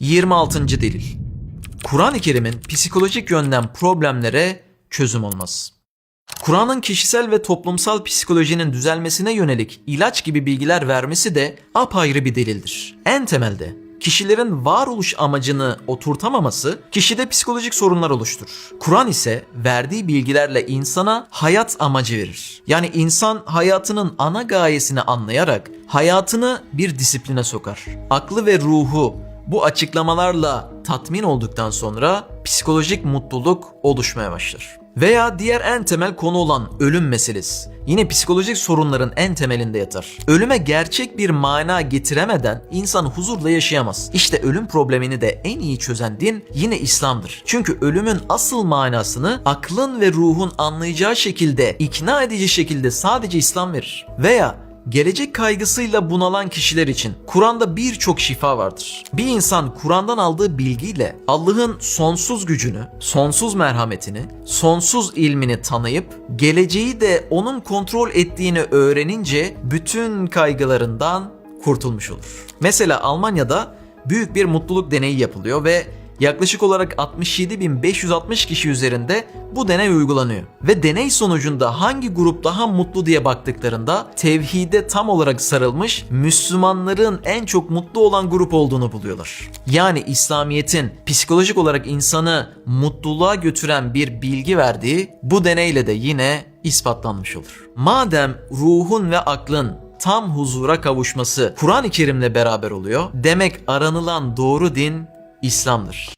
26. delil. Kur'an-ı Kerim'in psikolojik yönden problemlere çözüm olmaz. Kur'an'ın kişisel ve toplumsal psikolojinin düzelmesine yönelik ilaç gibi bilgiler vermesi de apayrı bir delildir. En temelde kişilerin varoluş amacını oturtamaması kişide psikolojik sorunlar oluşturur. Kur'an ise verdiği bilgilerle insana hayat amacı verir. Yani insan hayatının ana gayesini anlayarak hayatını bir disipline sokar. Aklı ve ruhu bu açıklamalarla tatmin olduktan sonra psikolojik mutluluk oluşmaya başlar. Veya diğer en temel konu olan ölüm meselesi. Yine psikolojik sorunların en temelinde yatar. Ölüme gerçek bir mana getiremeden insan huzurla yaşayamaz. İşte ölüm problemini de en iyi çözen din yine İslam'dır. Çünkü ölümün asıl manasını aklın ve ruhun anlayacağı şekilde, ikna edici şekilde sadece İslam verir. Veya Gelecek kaygısıyla bunalan kişiler için Kur'an'da birçok şifa vardır. Bir insan Kur'an'dan aldığı bilgiyle Allah'ın sonsuz gücünü, sonsuz merhametini, sonsuz ilmini tanıyıp geleceği de onun kontrol ettiğini öğrenince bütün kaygılarından kurtulmuş olur. Mesela Almanya'da büyük bir mutluluk deneyi yapılıyor ve yaklaşık olarak 67.560 kişi üzerinde bu deney uygulanıyor. Ve deney sonucunda hangi grup daha mutlu diye baktıklarında tevhide tam olarak sarılmış Müslümanların en çok mutlu olan grup olduğunu buluyorlar. Yani İslamiyet'in psikolojik olarak insanı mutluluğa götüren bir bilgi verdiği bu deneyle de yine ispatlanmış olur. Madem ruhun ve aklın tam huzura kavuşması Kur'an-ı Kerim'le beraber oluyor, demek aranılan doğru din İslam'dır.